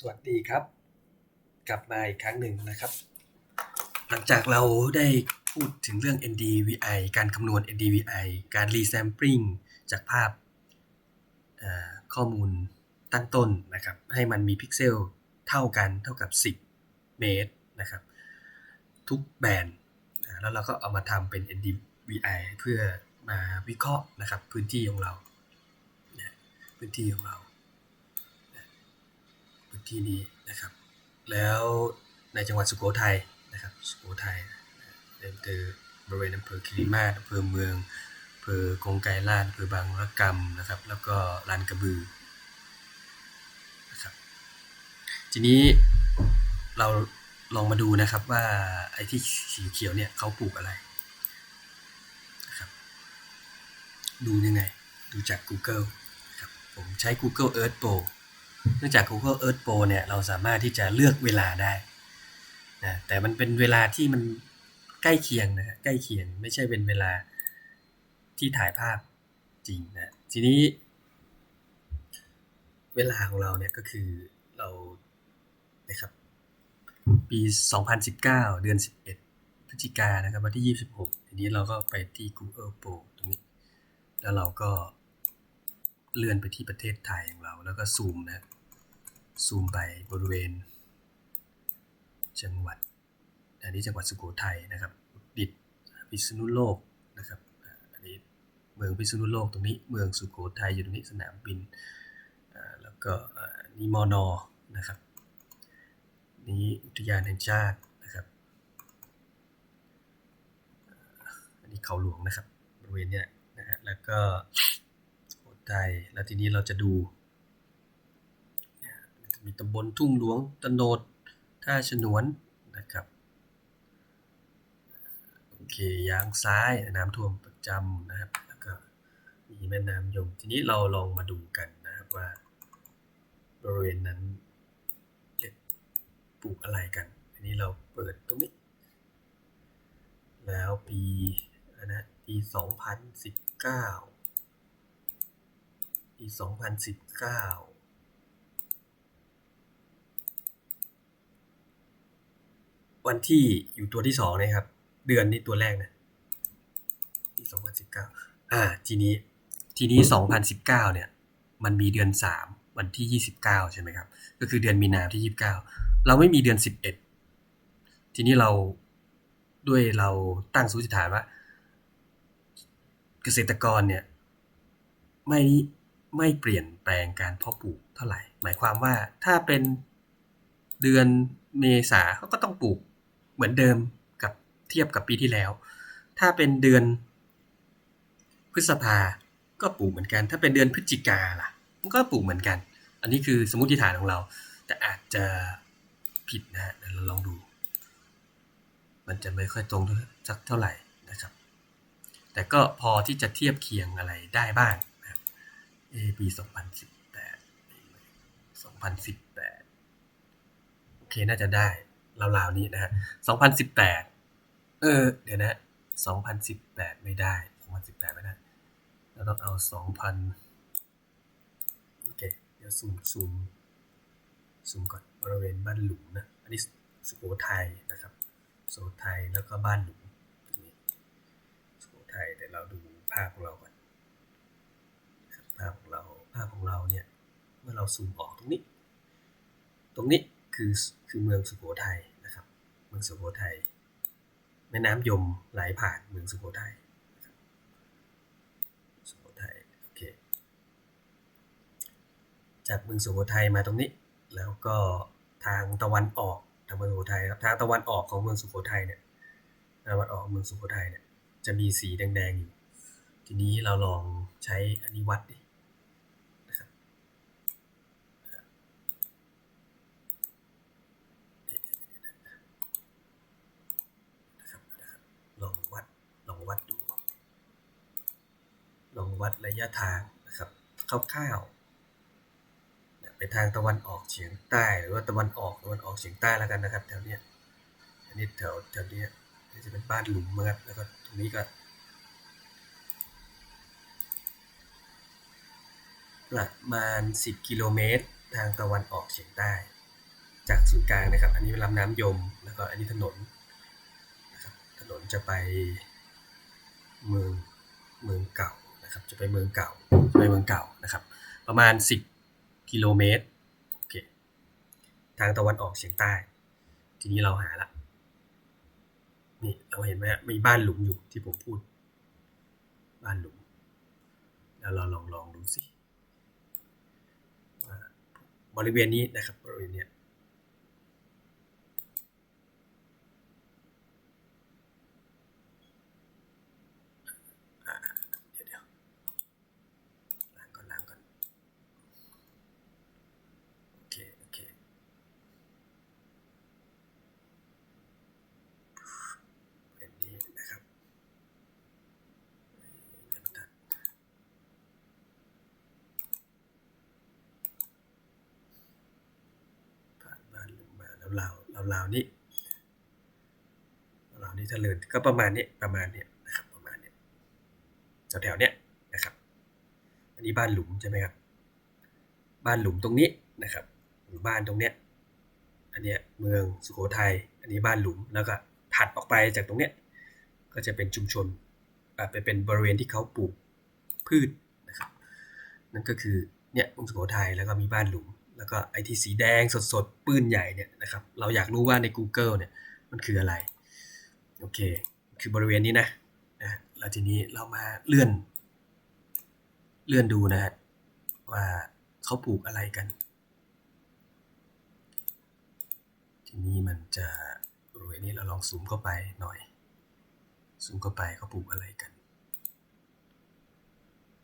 สวัสดีครับ กลับมาอีกครั้งหนึ่งนะครับ หลังจากเราได้พูดถึงเรื่อง NDVI การคำนวณ NDVI การ resampling จากภาพข้อมูลตั้งต้นนะครับ ให้มันมีพิกเซลเท่ากันเท่ากับ 10 เมตรนะครับ ทุกแบนด์แล้วเราก็เอามาทำเป็น NDVI เพื่อมาวิเคราะห์นะครับ พื้นที่ของเรา พื้นที่ของเรา ที่นี้นะครับ แล้วในจังหวัดสุโขทัยนะครับสุโขทัยในอำเภอบริเวณอำเภอคิริมาศอำเภอเมืองอำเภอกงไกรลาดอำเภอบางระกำนะครับ แล้วก็ลานกระบือนะครับทีนี้เราลองมาดูนะครับว่าไอ้ที่สีเขียวเนี่ยเขาปลูกอะไรนะครับดูยังไง ดูจาก Google ครับผมใช้ Google Earth Pro เนื่องจาก Google Earth Pro เนี่ยเราสามารถที่จะเลือกเวลาได้นะแต่มันเป็นเวลาที่มันใกล้เคียงนะใกล้เคียงไม่ใช่เป็นเวลาที่ถ่ายภาพจริงนะทีนี้ เวลาของเราเนี่ยก็คือเรานะครับปี 2019 เดือน 11พฤศจิกายนนะครับวันที่ 26ทีนี้เราก็ไปที่ Google Pro ตรงนี้ แล้วเราก็ เลื่อนไปที่ประเทศไทยของเรา แล้วก็ซูมนะ ซูมไปบริเวณ จังหวัด อันนี้จังหวัดสุโขทัยนะครับ ดิดพิษณุโลกนะครับ อันนี้เมืองพิษณุโลกตรงนี้ เมืองสุโขทัยอยู่ตรงนี้สนามบิน แล้วก็นี่มอนอนะครับ นี้อุทยานแห่งชาตินะครับ อันนี้เขาหลวงนะครับ บริเวณเนี้ยนะฮะ แล้วก็ ได้ แล้วทีนี้เราจะดูมีตำบลทุ่งหลวงตโนดท่าฉนวนนะครับโอเคยางซ้ายน้ำท่วมประจำนะครับ แล้วก็มีแม่น้ำยม ทีนี้เราลองมาดูกันนะครับว่าบริเวณนั้นปลูกอะไรกันทีนนี้เราเปิดตรงนี้ แล้วปีนะปี 2019 ปีสองพันสิบเก้าวันที่อยู่ตัวที่สองนะครับ เดือนนี้ตัวแรกนะปีสองพันสิบเก้าอ่า ทีนี้ ทีนี้สองพันสิบเก้าเนี่ย มันมีเดือนสามวันที่ยี่สิบเก้าใช่ไหมครับ ก็คือเดือนมีนาที่ยี่สิบเก้าเราไม่มีเดือนสิบเอ็ดทีนี้เราด้วยเราตั้งสมมติฐานว่า เกษตรกรเนี่ย ไม่ ไม่เปลี่ยนแปลงการเพาะปลูกเท่าไหร่ หมายความว่าถ้าเป็นเดือนเมษาเขาก็ต้องปลูกเหมือนเดิมกับเทียบกับปีที่แล้ว ถ้าเป็นเดือนพฤษภาก็ปลูกเหมือนกัน ถ้าเป็นเดือนพฤศจิกาล่ะ มันก็ปลูกเหมือนกัน อันนี้คือสมมติฐานของเรา แต่อาจจะผิดนะฮะเดี๋ยวเราลองดู มันจะไม่ค่อยตรงสักเท่าไหร่นะครับ แต่ก็พอที่จะเทียบเคียงอะไรได้บ้าง นะครันสิบ A B 2018 2018โอเคน่าจะได้ราวๆนี้นะฮะ2018เออ เดี๋ยวนะ2018ไม่ได้2018ไม่ได้เราต้องเอา2000โอเค เดี๋ยวซูมซูมซูมก่อนบริเวณบ้านหลุมนะ อันนี้สุโขทัยนะครับสุโขทัยแล้วก็บ้านหลุมตรงสุโขทัยเดี๋ยวเราดูภาพของเราก่อน ภาพของเราภาพของเราเนี่ยเมื่อเราซูมออกตรงนี้ ตรงนี้คือคือเมืองสุโขทัยนะครับ เมืองสุโขทัยแม่น้ำยมไหลผ่านเมืองสุโขทัยสุโขทัยโอเคจากเมืองสุโขทัยมาตรงนี้ แล้วก็ทางตะวันออกทางเมืองสุโขทัยครับทางตะวันออกของเมืองสุโขทัยเนี่ยตะวันออกของเมืองสุโขทัยเนี่ยจะมีสีแดงๆอยู่ ทีนี้เราลองใช้อันนี้วัดดินะครับนะครับนะครับลองวัดลอง วัดดู ลองวัดระยะทางนะครับคร่าวๆไปทางตะวันออกเฉียงใต้หรือว่าตะวันออกตะวันออกเฉียงใต้แล้วกันนะครับแถวเนี้ยอันนี้แถวแถวเนี้ยนี่จะเป็นบ้านหลุมนะครับแล้วก็ตรงนี้ก็ประมาณ 10 กิโลเมตร ทางตะวันออกเฉียงใต้ จากศูนย์กลางนะครับ อันนี้ลำน้ำยม แล้วก็อันนี้ถนนนะครับถนนจะไป เมืองเมืองเก่านะครับ จะไปเมืองเก่าไปเมืองเก่านะครับ ประมาณ 10 กิโลเมตรโอเคทางตะวันออกเฉียงใต้ ทีนี้เราหาละนี่เราเห็นไหมฮะมีบ้านหลุมอยู่ที่ผมพูด บ้านหลุม แล้วเราลองลองดูสิบริเวณนี้นะครับบริเวณเนี้ยอ่าเดี๋ยวเดี๋ยวล้างก่อนล้างก่อน โอเค โอเค แบบนี้นะครับไม่ตัดผ่านบ้านลงมาแล้ว เราเรานี่เรานี่ถ้าเลินก็ประมาณนี้ประมาณนี้นะครับประมาณนี้แถวๆเนี้ยนะครับ อันนี้บ้านหลุมใช่ไหมครับ บ้านหลุมตรงนี้นะครับหมู่บ้านตรงเนี้ยอันเนี้ยเมืองสุโขทัยอันนี้บ้านหลุมแล้วก็ถัดออกไปจากตรงเนี้ยก็จะเป็นชุมชนอ่าเป็นเป็นบริเวณที่เขาปลูกพืชนะครับนั่นก็คือเนี่ยเมืองสุโขทัยแล้วก็มีบ้านหลุม แล้วก็ไอที่สีแดงสดๆปื้นใหญ่เนี่ยนะครับเราอยากรู้ว่าใน Google เนี่ยมันคืออะไรโอเคคือบริเวณนี้นะนะแล้วทีนี้เรามาเลื่อน เลื่อนดูนะฮะว่าเขาปลูกอะไรกัน ทีนี้มันจะบริเวณนี้เราลองซูมเข้าไปหน่อยซูมเข้าไปเขาปลูกอะไรกัน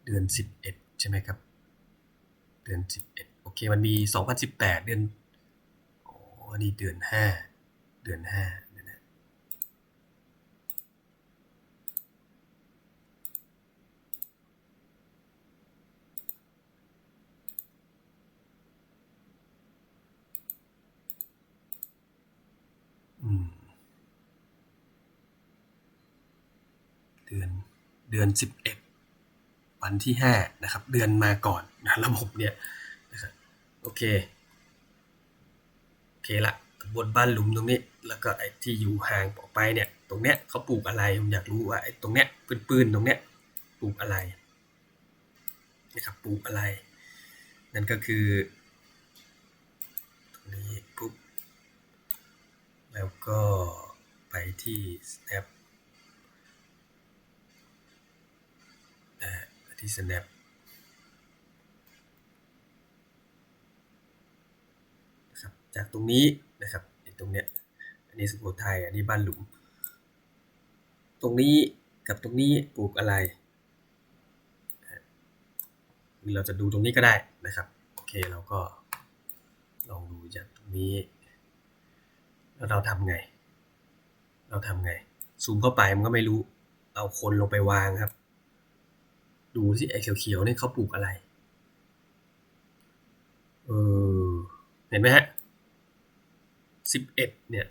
เดือน 11 ใช่ไหมครับ เดือน 11 โอเค มันมี2018เดือนโอ้อันนี้เดือน5เดือน5เนี่ยนะอืมเดือนเดือน11วันที่5นะครับ เดือนมาก่อนนะระบบเนี่ย โอเค โอเคละบนบ้านหลุมตรงนี้ แล้วก็ไอ้ที่อยู่ห่างออกไปเนี่ย ตรงเนี้ยเขาปลูกอะไร ผมอยากรู้ว่าไอ้ตรงเนี้ยปืนๆตรงเนี้ยปลูกอะไรนะครับปลูกอะไร นั่นก็คือตรงนี้ปุ๊บแล้วก็ไปที่ snap ที่ snap นะครับ จากตรงนี้นะครับตรงเนี้ยอันนี้สุโขทัยอันนี้บ้านหลุม ตรงนี้กับตรงนี้ปลูกอะไรหรือเราจะดูตรงนี้ก็ได้นะครับโอเคเราก็ลองดูจากตรงนี้แล้วเราทำไง เราทำไง ซูมเข้าไปมันก็ไม่รู้ เอาคนลงไปวางครับ ดูสิไอ้เขียวๆนี่เขาปลูกอะไร เออ เห็นไหมฮะ สิบเอ็ดเนี่ย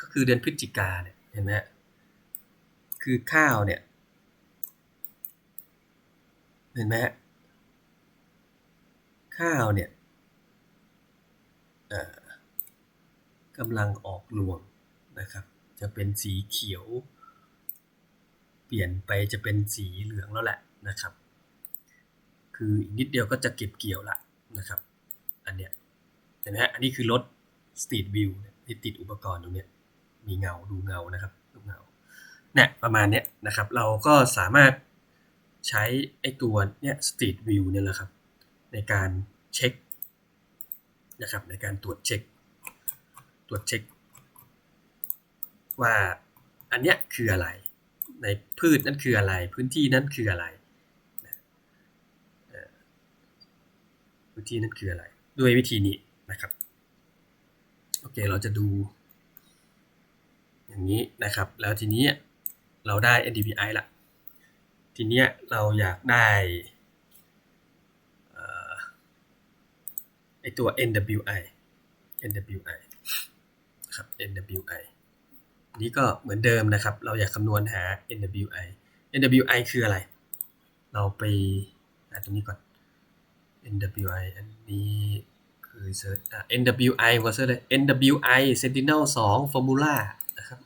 ก็คือเดือนพฤศจิกาเนี่ยเห็นไหมคือข้าวเนี่ย เห็นไหมข้าวเนี่ยกำลังออกรวงนะครับ จะเป็นสีเขียว เปลี่ยนไปจะเป็นสีเหลืองแล้วแหละนะครับ คืออีกนิดเดียวก็จะเก็บเกี่ยวละนะครับ อันเนี้ยเห็นไหมฮะอันนี้คือรถ Street View ที่ติดอุปกรณ์ตรงนี้มีเงาดูเงานะครับดูเงาเนี่ยประมาณเนี้ยนะครับ เราก็สามารถใช้ไอ้ตัวเนี้ย Street View เนี่ยแหละครับ ในการเช็คนะครับในการตรวจเช็ค ตรวจเช็ค ว่าอันเนี้ยคืออะไร ในพืชนั้นคืออะไร พื้นที่นั้นคืออะไรพื้นที่นั้นคืออะไร ด้วยวิธีนี้นะครับ โอเคเราจะดู อย่างนี้นะครับ แล้วทีนี้เราได้ NDVI ละทีนี้เราอยากได้ไอตัว NWI NWI ครับ NWI นี้ก็เหมือนเดิมนะครับ เราอยากคำนวณหา NWI NWI คืออะไร เราไปหาตรงนี้ก่อน NWI อันนี้ เคยเซิร์ชอะ NWI ก็เซิร์ชเลย NWI Sentinel 2 Formula นะครับ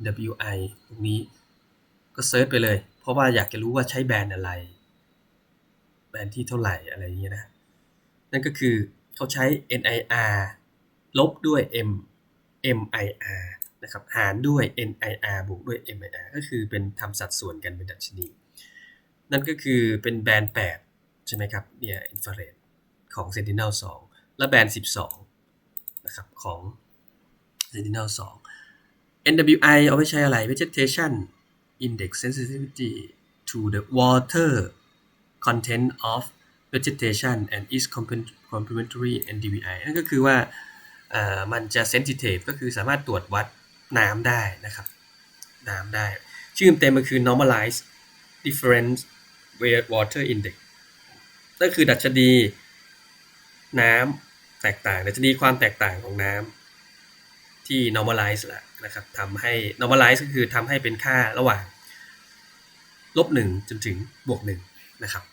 NWI ตรงนี้ก็เซิร์ชไปเลย เพราะว่าอยากจะรู้ว่าใช้แบรนด์อะไร แบรนด์ที่เท่าไหร่อะไรอย่างเงี้ยนะ นั่นก็คือเขาใช้ NIR ลบด้วย M MIR นะครับ หารด้วย NIR บวกด้วย MIR ก็คือเป็นทำสัดส่วนกันเป็นดัชนี นั่นก็คือเป็นแบรนด์ 8 ใช่ไหมครับ เนี่ย อินฟราเรดของ Sentinel 2 และแบรนด์ 12 นะครับของ Sentinel 2 NWI เอาไว้ใช้อะไร Vegetation Index Sensitivity to the water content of vegetation and is complementary NDVI นั่นก็คือว่ามันจะ sensitive ก็คือสามารถตรวจวัดน้ำได้นะครับ น้ำได้ ชื่อเต็มมันคือ normalized difference water index นั่นคือดัชนีน้ำ แตกต่างดัชนีความแตกต่างของน้ำที่ normalize ละนะครับทำให้ normalize ก็คือทำให้เป็นค่าระหว่างลบหนึ่งจนถึงบวกหนึ่งนะครับ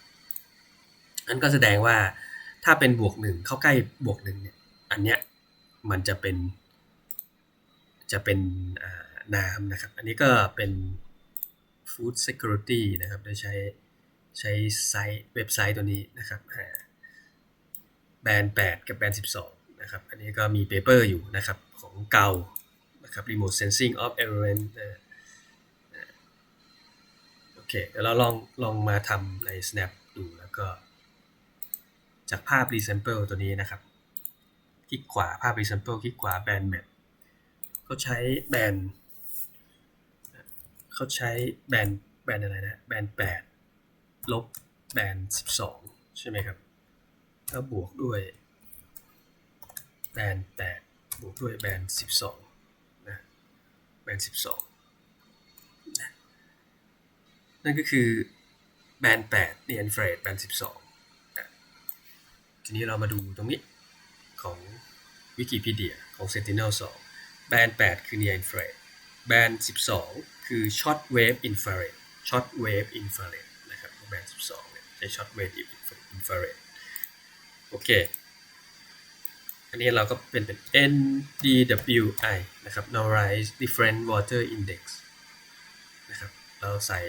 อันก็แสดงว่าถ้าเป็นบวกหนึ่งเข้าใกล้บวกหนึ่งเนี่ยอันเนี้ยมันจะเป็น จะเป็นน้ำนะครับ อันนี้ก็เป็น food security นะครับ โดยใช้ใช้ไซต์เว็บไซต์ตัวนี้นะครับ บรนด์ 8 กับแบรนด์ 12 นะครับ อันนี้ก็มีเปเปอร์อยู่นะครับของเก่านะครับ remote sensing of environment โอเคเดี๋ยวเราลองลองมาทำใน snap ดูแล้วก็ จากภาพ resample ตัวนี้นะครับ คลิกขวาภาพ resample คลิกขวาแบรนด์แมปเขาใช้แบรนด์เขาใช้แบรนด์แบรนด์อะไรนะ แบรนด์ 8 ลบแบรนด์ 12 ใช่ไหมครับ แล้วบวกด้วยแบนด์8บวกด้วยแบรนด์12นะแบนด์12นะนั่นก็คือแบนด์8เนี่ยอินฟรดแบนด์12นะทีนี้เรามาดูตรงนี้ของวิกิพีเดียของ Sentinel 2 แบนด์8คือ Near Infrared แบรนด์12 คือ Short Wave Infrared Short Wave Infrared นะครับ แบนด์12เนี่ยใช้ Short Wave Infrared โอเค อันนี้เราก็เป็นเป็น NDWI นะครับ Normalized Different Water Index นะครับ เราใส่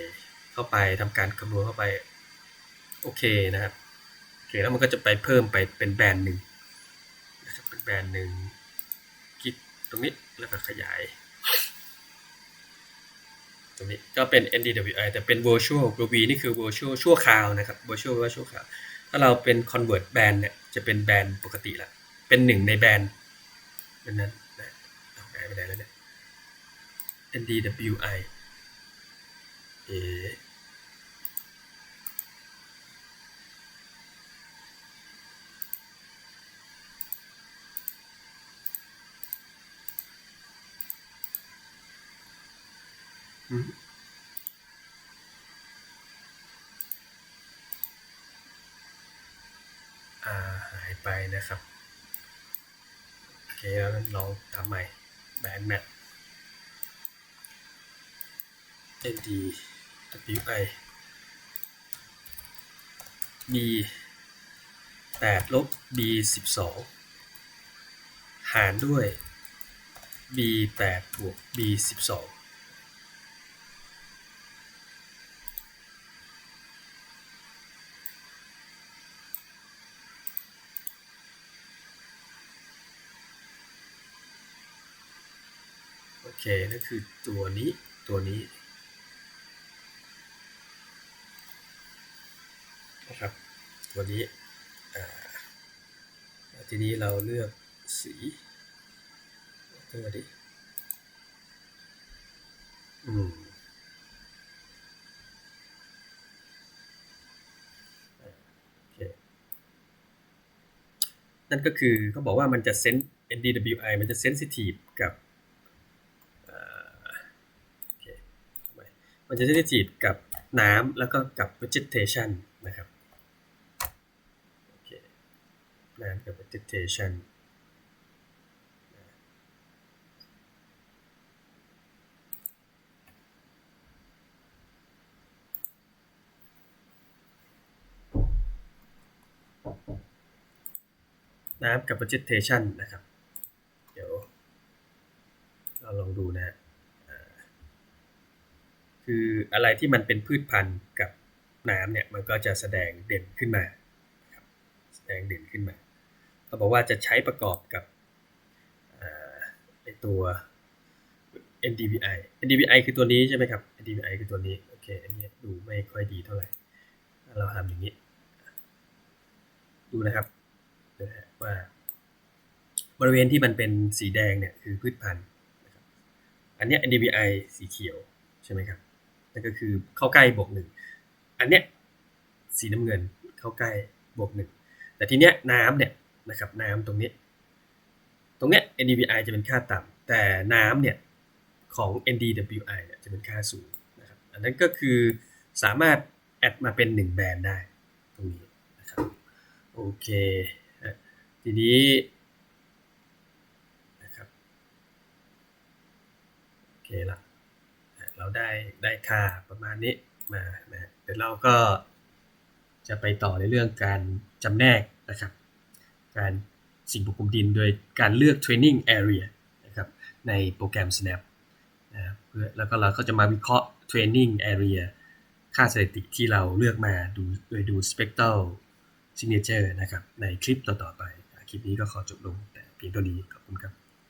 เข้าไปทำการคำนวณเข้าไป โอเคนะครับ โอเค แล้วมันก็จะไปเพิ่มไปเป็นแบรนด์หนึ่งนะครับ เป็นแบรนด์หนึ่งคลิกตรงนี้แล้วก็ขยายตรงนี้ก็เป็น NDWI แต่เป็น virtual V นี่คือ virtual ชั่วคราวนะครับ virtual ว่าชั่วคราว ถ้าเราเป็น convert band เนี่ยจะเป็นแบรนด์ปกติละเป็นหนึ่งในแบรนด์นั้นนั้นนะเอาหายไปไหนแล้วเนี่ย NDWI เอ ไปนะครับโอเคแล้วลองทำใหม่แบนแมท ND WI B 8ลบ B 12 หารด้วย B 8บวก B 12 เคนั่นคือตัวนี้ตัวนี้นะครับตัวนี้ทีนี้เราเลือกสีตัวดิอืมโอเคนั่นก็คือเขาบอกว่ามันจะเซน NDWI มันจะเซนซิทีฟกับ มันจะเซนซิทีฟกับน้ำแล้วก็กับ vegetation นะครับโอเคน้ำกับ vegetation น้ำกับ vegetation นะครับ เดี๋ยวเราลองดูนะฮะ คืออะไรที่มันเป็นพืชพันธุ์กับน้ำเนี่ยมันก็จะแสดงเด่นขึ้นมาแสดงเด่นขึ้นมาเขาบอกว่าจะใช้ประกอบกับไอตัว NDVI NDVI คือตัวนี้ใช่ไหมครับ NDVI คือตัวนี้โอเคอันนี้ดูไม่ค่อยดีเท่าไหร่ เราทำอย่างนี้ ดูนะครับนะฮะว่า บริเวณที่มันเป็นสีแดงเนี่ยคือพืชพันธุ์อันนี้ NDVI สีเขียวใช่ไหมครับ นั่นก็คือเข้าใกล้บวกหนึ่งอันเนี้ยสีน้ำเงินเข้าใกล้บวกหนึ่งแต่ทีเนี้ยน้ำเนี่ยนะครับน้ำตรงนี้ ตรงเนี้ย NDVI จะเป็นค่าต่ำแต่น้ำเนี่ยของ NDWI เนี่ยจะเป็นค่าสูงนะครับอันนั้นก็คือสามารถแอดมาเป็นหนึ่งแบรนด์ได้ตรงนี้นะครับโอเคทีนี้นะครับโอเคละ เราได้ได้ค่าประมาณนี้มานะเดี๋ยวเราก็จะไปต่อในเรื่องการจำแนกนะครับ การสิ่งปกคลุมดินโดยการเลือก training area นะครับในโปรแกรม Snap นะครับแล้วก็เราก็จะมาวิเคราะห์ training area ค่าสถิติที่เราเลือกมาดูโดยดู spectral signature นะครับในคลิปต่อๆไป คลิปนี้ก็ขอจบลงแต่เพียงเท่านี้ขอบคุณครับ